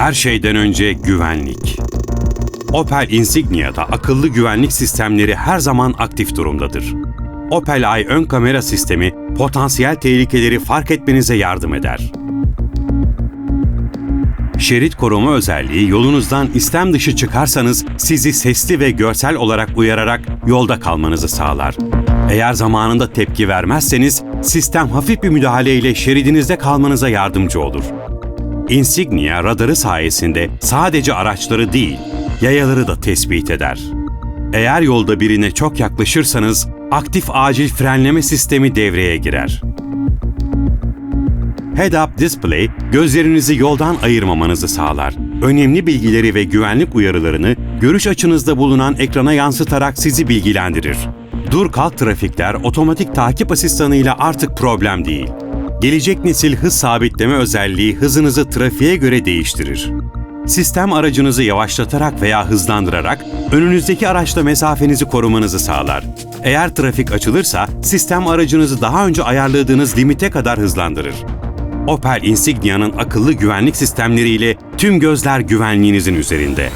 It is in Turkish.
Her şeyden önce güvenlik. Opel Insignia'da akıllı güvenlik sistemleri her zaman aktif durumdadır. Opel Eye ön kamera sistemi potansiyel tehlikeleri fark etmenize yardım eder. Şerit koruma özelliği yolunuzdan istem dışı çıkarsanız sizi sesli ve görsel olarak uyararak yolda kalmanızı sağlar. Eğer zamanında tepki vermezseniz sistem hafif bir müdahaleyle şeridinizde kalmanıza yardımcı olur. Insignia radarı sayesinde sadece araçları değil, yayaları da tespit eder. Eğer yolda birine çok yaklaşırsanız aktif acil frenleme sistemi devreye girer. Head-up Display, gözlerinizi yoldan ayırmamanızı sağlar. Önemli bilgileri ve güvenlik uyarılarını görüş açınızda bulunan ekrana yansıtarak sizi bilgilendirir. Dur kalk trafikler otomatik takip asistanıyla artık problem değil. Gelecek nesil hız sabitleme özelliği hızınızı trafiğe göre değiştirir. Sistem aracınızı yavaşlatarak veya hızlandırarak önünüzdeki araçla mesafenizi korumanızı sağlar. Eğer trafik açılırsa sistem aracınızı daha önce ayarladığınız limite kadar hızlandırır. Opel Insignia'nın akıllı güvenlik sistemleriyle tüm gözler güvenliğinizin üzerinde.